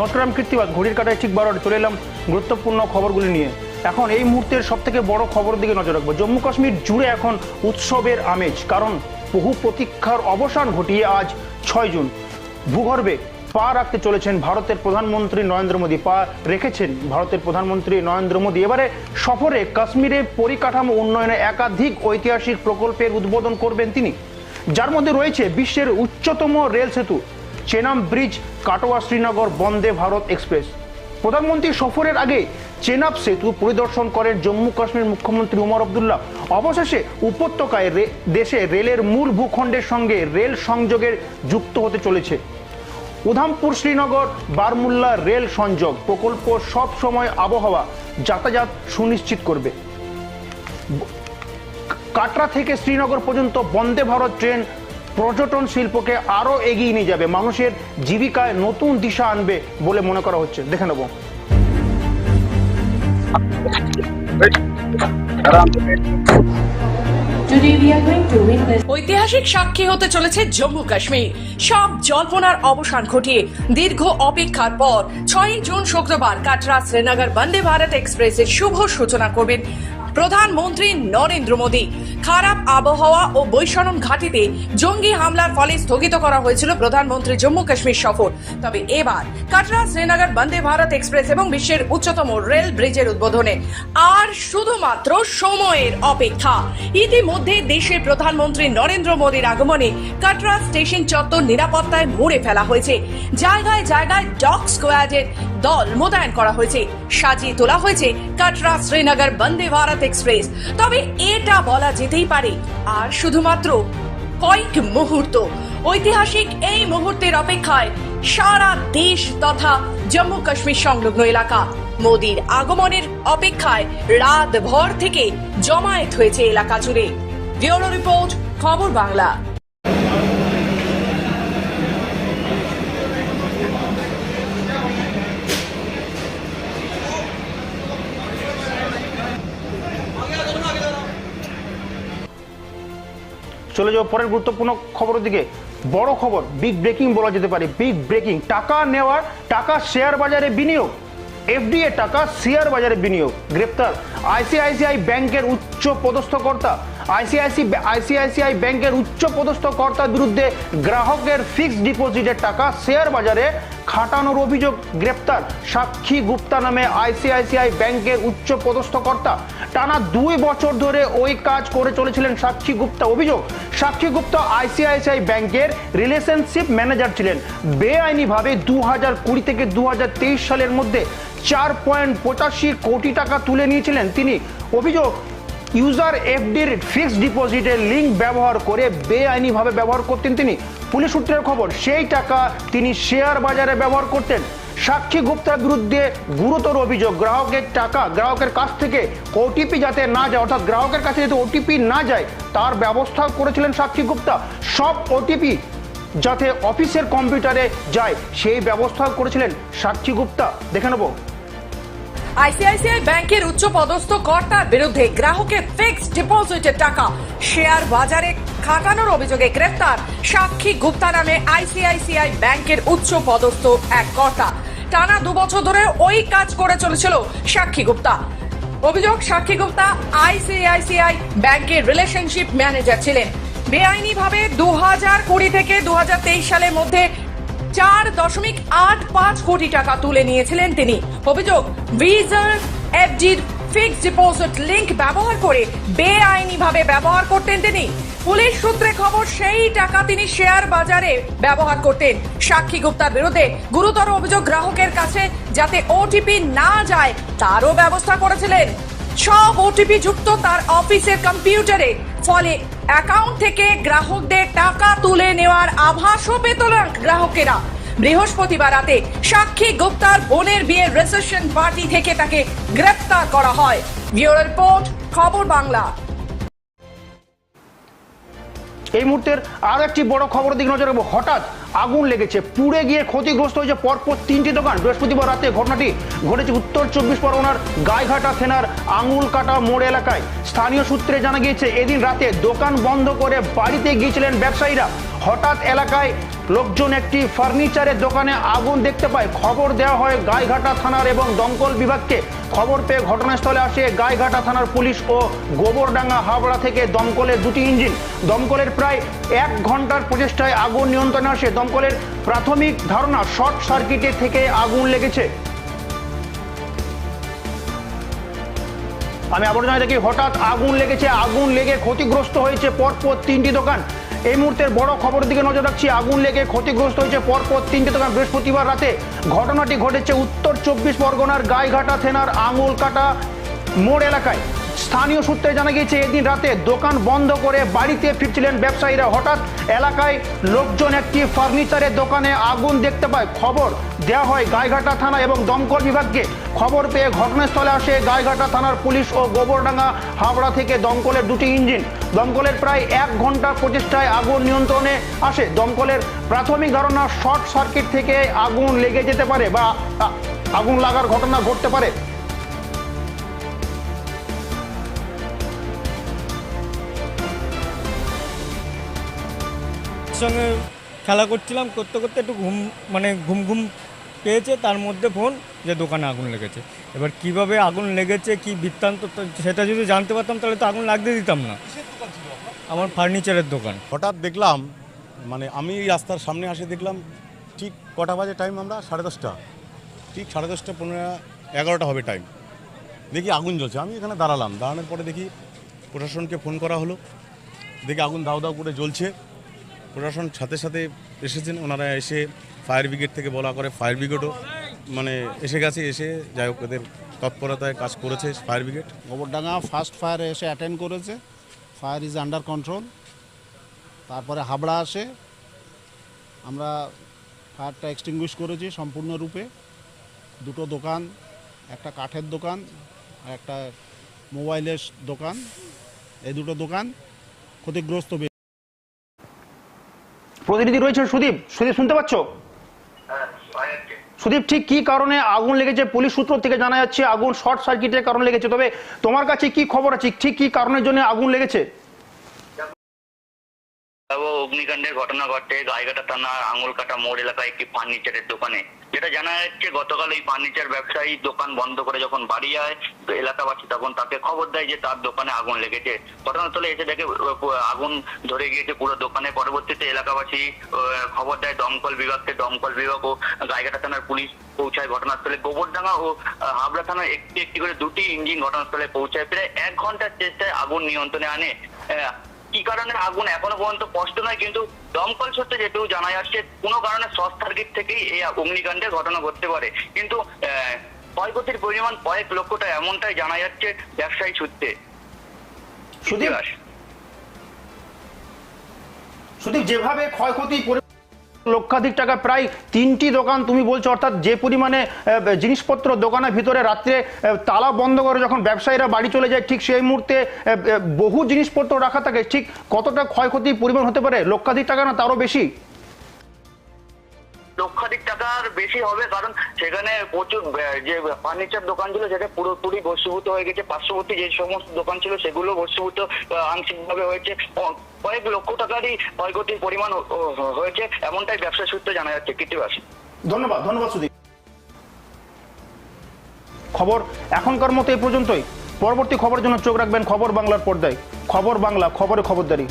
আমি কীর্তিবাদ ঘড়ির কাটায় ঠিক বারোটা চলে এলাম গুরুত্বপূর্ণ খবরগুলি নিয়ে। এখন এই মুহূর্তের সব থেকে বড় খবরের দিকে নজর রাখব। জম্মু কাশ্মীর জুড়ে এখন উৎসবের আমেজ, কারণ বহু প্রতীক্ষার অবসান ঘটিয়ে আজ ছয় জুন। ভূগর্ভে পা রাখতে চলেছেন ভারতের প্রধানমন্ত্রী নরেন্দ্র মোদী। পা রেখেছেন ভারতের প্রধানমন্ত্রী নরেন্দ্র মোদী। এবারে সফরে কাশ্মীরে পরিকাঠামো উন্নয়নে একাধিক ঐতিহাসিক প্রকল্পের উদ্বোধন করবেন তিনি। যার মধ্যে রয়েছে বিশ্বের উচ্চতম রেল সেতু। Chenab bridge, Katra Srinagar, Vande Bharat express. প্রধানমন্ত্রী সফরের আগে চেনাব সেতু পরিদর্শন করেন জম্মু কাশ্মীর মুখ্যমন্ত্রী উমর আবদুল্লাহ। অবশেষে উপত্যকায় দেশে রেলের মূল ভূখণ্ডের সঙ্গে রেল সংযোগের যুক্ত হতে চলেছে। উধামপুর শ্রীনগর, বারমুল্লা রেল সংযোগ প্রকল্প সব সময় আবহাওয়া যাতায়াত সুনিশ্চিত করবে। কাটরা থেকে শ্রীনগর পর্যন্ত বন্দে ভারত ট্রেন পর্যটন শিল্পকে আরও এগিয়ে নিয়ে যাবে। মানুষের জীবিকায় নতুন দিশা আনবে বলে মনে করা হচ্ছে। দেখে নেব। ঐতিহাসিক সাক্ষী হতে চলেছে জম্মু কাশ্মীর। সব জল্পনার অবসান ঘটিয়ে দীর্ঘ অপেক্ষার পর ছয় জুন শুক্রবার কাটরা শ্রীনগর বন্দে ভারত এক্সপ্রেসের শুভ সূচনা করবেন প্রধানমন্ত্রী নরেন্দ্র মোদী। খারাপ আবহাওয়া ও বৈষণন ঘাটিতে জঙ্গি হামলার ফলে স্থগিত করা হয়েছিল প্রধানমন্ত্রী জম্মু কাশ্মীর সফর। তবে এবার কাটরা শ্রীনগর বন্দে ভারত এক্সপ্রেস এবং বিশ্বের উচ্চতম রেল ব্রিজের উদ্বোধনে। আর শুধুমাত্র সময়ের অপেক্ষা। ইতিমধ্যে দেশের প্রধানমন্ত্রী নরেন্দ্র মোদীর আগমনে কাটরা স্টেশন চত্বর নিরাপত্তায় মুড়ে ফেলা হয়েছে। জায়গায় জায়গায় ডগ স্কোয়াডের দল মোতায়েন করা হয়েছে। সাজিয়ে তোলা হয়েছে কাটরা শ্রীনগর বন্দে ভারত এক্সপ্রেস। তবে এটা বলা যেতেই পারে। আর শুধুমাত্র কয়েক মুহূর্ত। ঐতিহাসিক এই মুহূর্তের অপেক্ষায় সারা দেশ তথা জম্মু কাশ্মীর সংলগ্ন এলাকা। মোদির আগমনের অপেক্ষায় রাত ভর থেকে জমায়েত হয়েছে এলাকা জুড়ে। ব্যুরো রিপোর্ট, খবর বাংলা। চলে যাও পরের গুরুত্বপূর্ণ খবরের দিকে। বড় খবর বিগ ব্রেকিং বলা যেতে পারে। বিগ ব্রেকিং টাকা নেওয়ার, টাকা শেয়ার বাজারে বিনিয়োগ। এফডিএ টাকা শেয়ার বাজারে বিনিয়োগ, গ্রেপ্তার। আইসিআইসিআই ব্যাংকের উচ্চ পদস্থ কর্তা। আইসিআইসি আইসিআইসিআই ব্যাংকের উচ্চ পদস্থ কর্তার বিরুদ্ধে গ্রাহকের ফিক্সড ডিপোজিটের টাকা শেয়ার বাজারে খাটানোর অভিযোগ, গ্রেপ্তার। সাক্ষী গুপ্তা নামে আইসিআইসিআই ব্যাংকের উচ্চ পদস্থ কর্তা টানা দুই বছর ধরে ওই কাজ করে চলেছিলেন সাক্ষী গুপ্তা। অভিযোগ, সাক্ষী গুপ্তা আইসিআইসিআই ব্যাংকের রিলেশনশিপ ম্যানেজার ছিলেন। বেআইনিভাবে দু হাজার কুড়ি থেকে দু সালের মধ্যে চার পয়েন্ট পঁচাশি কোটি টাকা তুলে নিয়েছিলেন তিনি। অভিযোগ ইউজার এফডির ফিক্সড ডিপোজিটের লিঙ্ক ব্যবহার করে বেআইনিভাবে ব্যবহার করতেন তিনি। পুলিশ সূত্রের খবর, সেই টাকা তিনি শেয়ার বাজারে ব্যবহার করতেন। সাক্ষী গুপ্তার বিরুদ্ধে গুরুতর অভিযোগ, গ্রাহকের টাকা, গ্রাহকের কাছ থেকে ওটিপি যাতে না যায়, অর্থাৎ গ্রাহকের কাছে যাতে ওটিপি না যায়, তার ব্যবস্থা করেছিলেন সাক্ষী গুপ্তা। সব ওটিপি যাতে অফিসের কম্পিউটারে যায়, সেই ব্যবস্থা করেছিলেন সাক্ষী গুপ্তা। দেখে নেব। আইসিআইসিআই ব্যাংকের উচ্চ পদস্থ কর্তার বিরুদ্ধে গ্রাহকের ফিক্সড ডিপোজিটের টাকা শেয়ার বাজারে খাটানোর অভিযোগে গ্রেফতার সাক্ষী গুপ্তা নামে আইসিআইসিআই ব্যাংকের উচ্চ পদস্থ এক কর্তা। টানা দু বছর ধরে ওই কাজ করে চলেছিল সাক্ষী গুপ্তা। অভিযোগ, সাক্ষী গুপ্তা আইসিআইসিআই ব্যাংকের রিলেশনশিপ ম্যানেজার ছিলেন। বেআইনিভাবে দু হাজার কুড়ি থেকে দু সালের মধ্যে চার দশমিক আট পাঁচ কোটি টাকা তুলে নিয়েছিলেন তিনি। অভিযোগ ভিজার এফডির ফিক্সড ডিপোজিট লিংক ব্যবহার করে বেআইনিভাবে ব্যবহার করতেন তিনি। পুলিশ সূত্রে খবর, সেই টাকা তিনি শেয়ার বাজারে ব্যবহার করতেন। সাক্ষী গুপ্তার বিরুদ্ধে গুরুতর অভিযোগ গ্রাহকের কাছে যাতে ওটিপি না যায়, তারও ব্যবস্থা করেছিলেন। সব ওটিপি যুক্ত তার অফিসের কম্পিউটারে ফলে অ্যাকাউন্ট থেকে গ্রাহকদের টাকা তুলে নেওয়ার আভাসও পেত না গ্রাহকেরা। বৃহস্পতিবার রাতে সাক্ষী গুপ্তার বোনের বিয়ের রিসেপশন পার্টি থেকে তাকে গ্রেফতার করা হয়। ব্যুরো রিপোর্ট, খবর বাংলা। এই মুহূর্তের আরও একটি বড় খবর দিকে নজর রাখব। হঠাৎ আগুন লেগেছে, পুড়ে গিয়ে ক্ষতিগ্রস্ত হয়েছে পরপর তিনটি দোকান। বৃহস্পতিবার রাতে ঘটনাটি ঘটেছে উত্তর চব্বিশ পরগনার গাইঘাটা থানার আঙুল কাটা মোড় এলাকায়। স্থানীয় সূত্রে জানা গিয়েছে, এদিন রাতে দোকান বন্ধ করে বাড়িতে গিয়েছিলেন ব্যবসায়ীরা। হঠাৎ এলাকায় লোকজন একটি ফার্নিচারের দোকানে আগুন দেখতে পায়। খবর দেওয়া হয়, গাইঘাটা থানার এবং দমকল বিভাগকে খবর পেয়ে ঘটনাস্থলে আসে গাইঘাটা থানার পুলিশ ও গোবরডাঙ্গা হাবড়া থেকে দমকলের দুটি ইঞ্জিন। দমকলের প্রায় এক ঘণ্টার প্রচেষ্টায় আগুন নিয়ন্ত্রণে আসে। দমকলের প্রাথমিক ধারণা, শর্ট সার্কিটে থেকে আগুন লেগেছে। আমি আবার জানাই দেখি, হঠাৎ আগুন লেগেছে, আগুন লেগে ক্ষতিগ্রস্ত হয়েছে পরপর তিনটি দোকান। এই মুহূর্তের বড় খবর দিকে নজর রাখছি। আগুন লেগে ক্ষতিগ্রস্ত হয়েছে পরপর তিনটি দোকান। বৃহস্পতিবার রাতে ঘটনাটি ঘটেছে উত্তর চব্বিশ পরগনার গাইঘাটা থেনার আঙুল কাটা মোড় এলাকায়। স্থানীয় সূত্রে জানা গিয়েছে, এদিন রাতে দোকান বন্ধ করে বাড়িতে ফিরছিলেন ব্যবসায়ীরা। হঠাৎ এলাকায় লোকজন একটি ফার্নিচারের দোকানে আগুন দেখতে পায়। খবর দেওয়া হয় গাইঘাটা থানা এবং দমকল বিভাগকে। খবর পেয়ে ঘটনাস্থলে আসে গাইঘাটা থানার পুলিশ ও গোবরডাঙ্গা হাওড়া থেকে দমকলের দুটি ইঞ্জিন। দমকলের প্রায় এক ঘণ্টা প্রচেষ্টায় আগুন নিয়ন্ত্রণে আসে। দমকলের প্রাথমিক ধারণা শর্ট সার্কিট থেকে আগুন লেগে যেতে পারে বা আগুন লাগার ঘটনা ঘটতে পারে। সঙ্গে খেলা করছিলাম করতে করতে একটু ঘুম মানে ঘুম ঘুম পেয়েছে তার মধ্যে ফোন যে দোকানে আগুন লেগেছে। এবার কীভাবে আগুন লেগেছে কি বৃত্তান্ত সেটা যদি জানতে পারতাম তাহলে তো আগুন লাগতে দিতাম না। আমার ফার্নিচারের দোকান। হঠাৎ দেখলাম মানে আমি এই রাস্তার সামনে আসে দেখলাম ঠিক কটা বাজে টাইম আমরা? সাড়ে দশটা। ঠিক সাড়ে দশটা পনেরো এগারোটা হবে টাইম দেখি আগুন জ্বলছে। আমি এখানে দাঁড়ালাম। দাঁড়ানোর পরে দেখি প্রশাসনকে ফোন করা হলো। দেখি আগুন দাউ দাউ করে জ্বলছে। প্রশাসন সাথে সাথে এসেছেন। ওনারা এসে ফায়ার ব্রিগেড থেকে বলা করে ফায়ার ব্রিগেডও মানে এসে গেছে, এসে যাই হোক এদের তৎপরতায় কাজ করেছে ফায়ার ব্রিগেড। গোবরডাঙ্গা ফার্স্ট ফায়ারে এসে অ্যাটেন্ড করেছে, ফায়ার ইজ আন্ডার কন্ট্রোল। তারপরে হাবড়া আসে, আমরা ফায়ারটা এক্সটিংগুইশ করেছি সম্পূর্ণরূপে। দুটো দোকান, একটা কাঠের দোকান একটা মোবাইলের দোকান। এই দুটো দোকান ক্ষতিগ্রস্ত প্রতিনিধি রয়েছেন সুদীপ। সুদীপ শুনতে পাচ্ছ? সুদীপ ঠিক কি কারণে আগুন লেগেছে? পুলিশ সূত্র থেকে জানা যাচ্ছে আগুন শর্ট সার্কিটের কারণে লেগেছে। তবে তোমার কাছে কি খবর আছে? ঠিক কি কারণের জন্য আগুন লেগেছে? অগ্নিকাণ্ডের ঘটনা ঘটে। গাইঘাটা থানার আঙুলকাটা মোড় এলাকায় একটি ফার্নিচারের দোকানে। যেটা জানা যাচ্ছে, গতকাল এই ফার্নিচার ব্যবসায়ী দোকান বন্ধ করে যখন বাড়ি যায় এলাকাবাসী, তখন তাকে খবর দেয় যে তার দোকানে আগুন লেগেছে। ঘটনাস্থলে এসে দেখে, আগুন ধরে গিয়েছে পুরো দোকানে। পরবর্তীতে এলাকাবাসী খবর দেয়, দমকল বিভাগকে। দমকল বিভাগ ও গাইঘাটা থানার পুলিশ পৌঁছায় ঘটনাস্থলে। গোবরডাঙ্গা ও হাবড়া থানার একটি একটি করে দুটি ইঞ্জিন ঘটনাস্থলে পৌঁছায়। প্রায় এক ঘণ্টার চেষ্টায় আগুন নিয়ন্ত্রণে আনে। কি কারণে আগুন এখনও পর্যন্ত স্পষ্ট নয় কিন্তু দমকল সূত্রে যেটুকু জানা যাচ্ছে কোনো কারণে শর্ট সার্কিট থেকেই এই অগ্নিকাণ্ডের ঘটনা ঘটতে পারে। কিন্তু আহ, ক্ষয়ক্ষতির পরিমাণ কয়েক লক্ষটা এমনটাই জানা যাচ্ছে ব্যবসায়ী সূত্রে। সুদীপ যেভাবে ক্ষয়ক্ষতি পরি- লক্ষাধিক টাকা, প্রায় তিনটি দোকান তুমি বলছো, অর্থাৎ যে পরিমাণে জিনিসপত্র দোকানের ভিতরে রাত্রে তালা বন্ধ করে যখন ব্যবসায়ীরা বাড়ি চলে যায়, ঠিক সেই মুহূর্তে বহু জিনিসপত্র রাখা থাকে, ঠিক কতটা ক্ষয়ক্ষতির পরিমাণ হতে পারে? লক্ষাধিক টাকা না তারও বেশি? লক্ষাধিক টাকার বেশি হবে, কারণ সেখানে প্রচুর যে ফার্নিচার দোকান ছিল সেটা পুরোপুরি বস্তুভূত হয়ে গেছে, পার্শ্ববর্তী যে সমস্ত দোকান ছিল সেগুলো বস্তুভূত আংশিকভাবে হয়েছে। কয়েক লক্ষ টাকারই ক্ষয়ক্ষতির পরিমাণ হয়েছে, এমনটাই ব্যবসা সূত্রে জানা যাচ্ছে। কৃত্তিবাস ধন্যবাদ ধন্যবাদ সুদীপ। খবর এখনকার মতো এই পর্যন্তই। পরবর্তী খবরের জন্য চোখ রাখবেন খবর বাংলার পর্দায়। খবর বাংলা, খবরে খবরদারি।